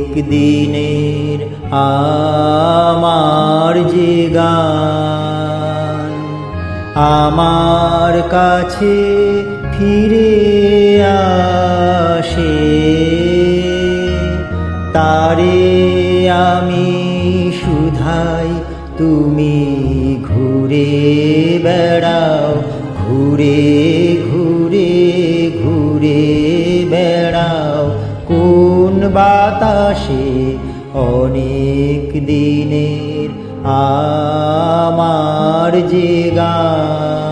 দিনের আমার যে গান আমার কাছে ফিরে আসে, তারে আমি শুধাই তুমি ঘুরে বেড়াও, ঘুরে ঘুরে বাতাসে অনেক দিনের আমার যে গান।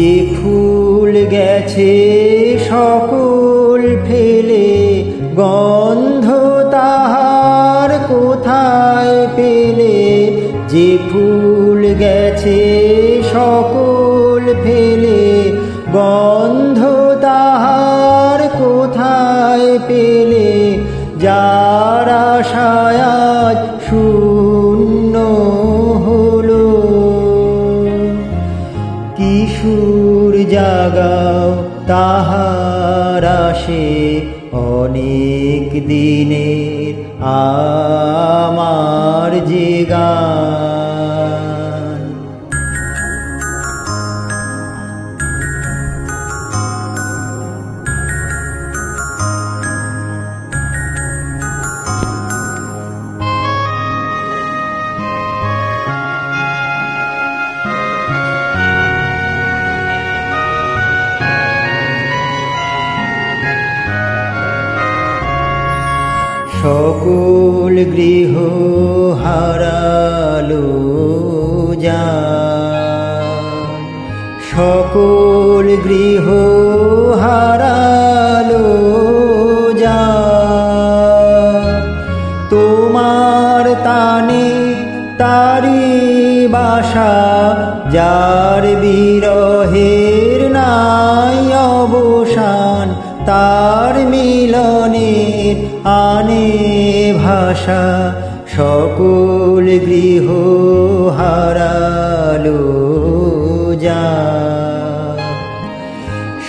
যে ফুল গেছে সকল ফেলে, গন্ধ তাহার কোথায় পেলে? যে ফুল গেছে সকল ফেলে, গন্ধ কিশোর জাগাও তাহার আসে অনেক দিনের আমার গান। সকল গৃহ হারালো যা। সকল গৃহ হারালো যা। তোমার তানে তারি বাসা, যার বিরহের নাই অবসান তার মিলনের আনে ভাষা, সকল গৃহ হারালো যা।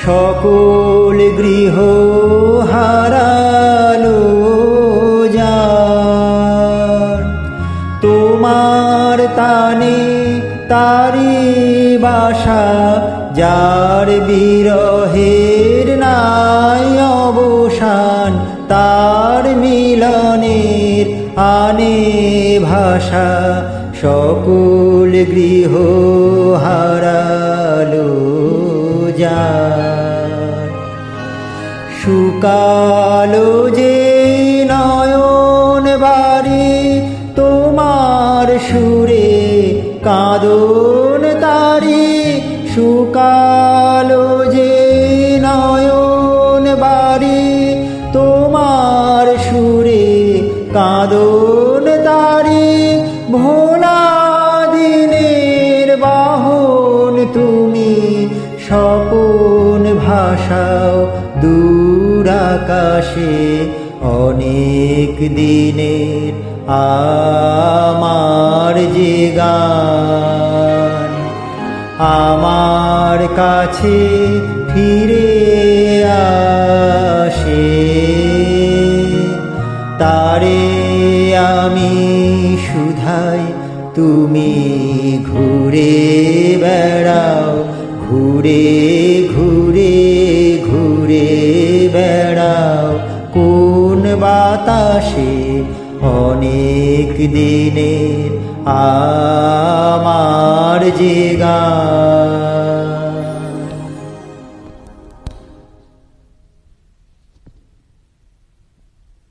সকল গৃহ হারালো যার তোমার তানে তারি বাসা যার বিরহের নাই অবসান তার মিলনের আনে ভাষা সকল গৃহ হারালো যার। শুকালো শুকালো যে নয়ন বাড়ি, তোমার সুরে কাঁদন তারি। ভোলা দিনের বাহন, তুমি স্বপন ভাষাও দূর আকাশে। অনেক দিনের আমার যে গান, আমার কাছে ফিরে আসে। তারে আমি শুধাই তুমি ঘুরে বেড়াও, ঘুরে ঘুরে ঘুরে বেড়াও। কোন বাতাসে অনেক দিনের আমার যে